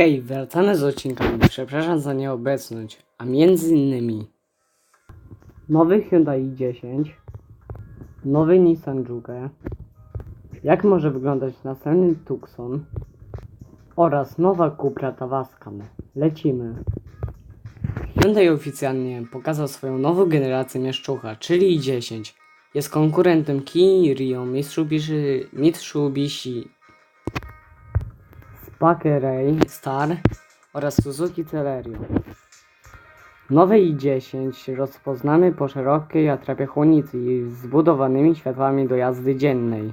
Hej, wracamy z odcinkami. Przepraszam za nieobecność, a między innymi nowy Hyundai i10, nowy Nissan Juke, jak może wyglądać następny Tucson oraz nowa Cupra Tavascan. Lecimy. Hyundai oficjalnie pokazał swoją nową generację mieszczucha, czyli i10. Jest konkurentem Kia Rio, Mitsubishi, Mitsubishi Spackeray Star oraz Suzuki Celerio. Nowe i10 rozpoznamy po szerokiej atrapie chłodnicy i zbudowanymi światłami do jazdy dziennej.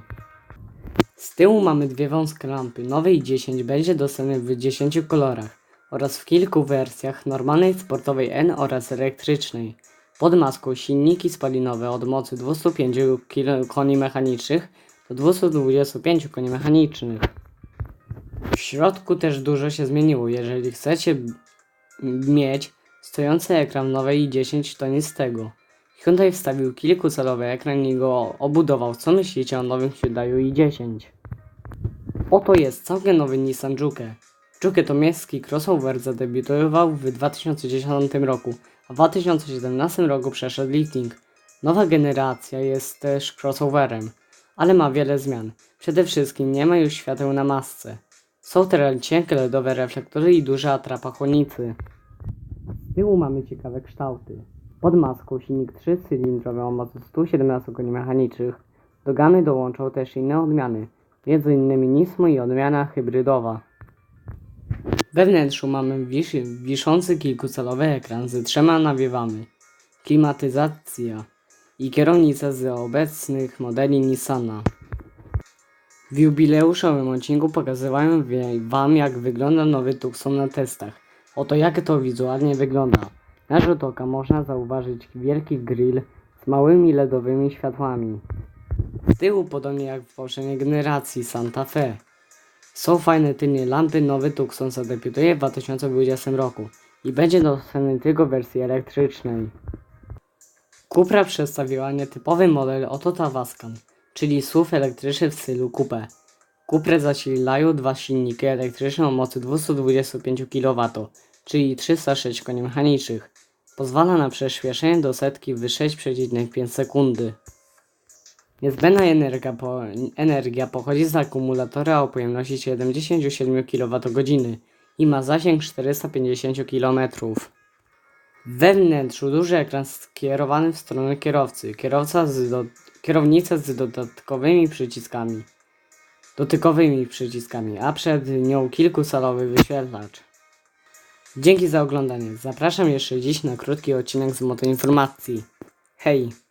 Z tyłu mamy dwie wąskie lampy. Nowe i10 będzie dostępny w 10 kolorach oraz w kilku wersjach normalnej, sportowej N oraz elektrycznej. Pod maską silniki spalinowe od mocy 205 kil- koni mechanicznych do 225 koni mechanicznych. W środku też dużo się zmieniło. Jeżeli chcecie mieć stojący ekran nowej i10, to nic z tego. Hyundai wstawił kilkucalowy ekran i go obudował. Co myślicie o nowym Hyundai i10? Oto jest całkiem nowy Nissan Juke. Juke to miejski crossover zadebiutował w 2010 roku, a w 2017 roku przeszedł lifting. Nowa generacja jest też crossoverem, ale ma wiele zmian. Przede wszystkim nie ma już świateł na masce. Są teraz cienkie LEDowe reflektory i duża atrapa chłodnicy. Z tyłu mamy ciekawe kształty. Pod maską silnik 3-cylindrowy o mocy 117 koni mechanicznych. Do gamy dołączą też inne odmiany, m.in. Nismo i odmiana hybrydowa. We wnętrzu mamy wisz wiszący kilkucalowy ekran z trzema nawiewami, klimatyzacja i kierownica z obecnych modeli Nissana. W jubileuszowym odcinku pokazywałem Wam jak wygląda nowy Tucson na testach. Oto jak to wizualnie wygląda. Na rzut oka można zauważyć wielki grill z małymi LEDowymi światłami. Z tyłu podobnie jak w poprzedniej generacji Santa Fe. Są fajne tylnie lampy, nowy Tucson zadebiutuje w 2020 roku i będzie dostępny tylko w wersji elektrycznej. Cupra przedstawiła nietypowy model Oto Tavascan, czyli SUV elektryczny w stylu coupé. Cuprę zasililają dwa silniki elektryczne o mocy 225 kW, czyli 306 koni mechanicznych. Pozwala na przyspieszenie do setki w 6,5 sekundy. Niezbędna energia, po, energia pochodzi z akumulatora o pojemności 77 kWh i ma zasięg 450 km. Wnętrzu duży ekran skierowany w stronę kierowcy, kierowca z do, kierownica z dodatkowymi przyciskami, dotykowymi przyciskami, a przed nią kilkusalowy wyświetlacz. Dzięki za oglądanie. Zapraszam jeszcze dziś na krótki odcinek z motoinformacji. Hej!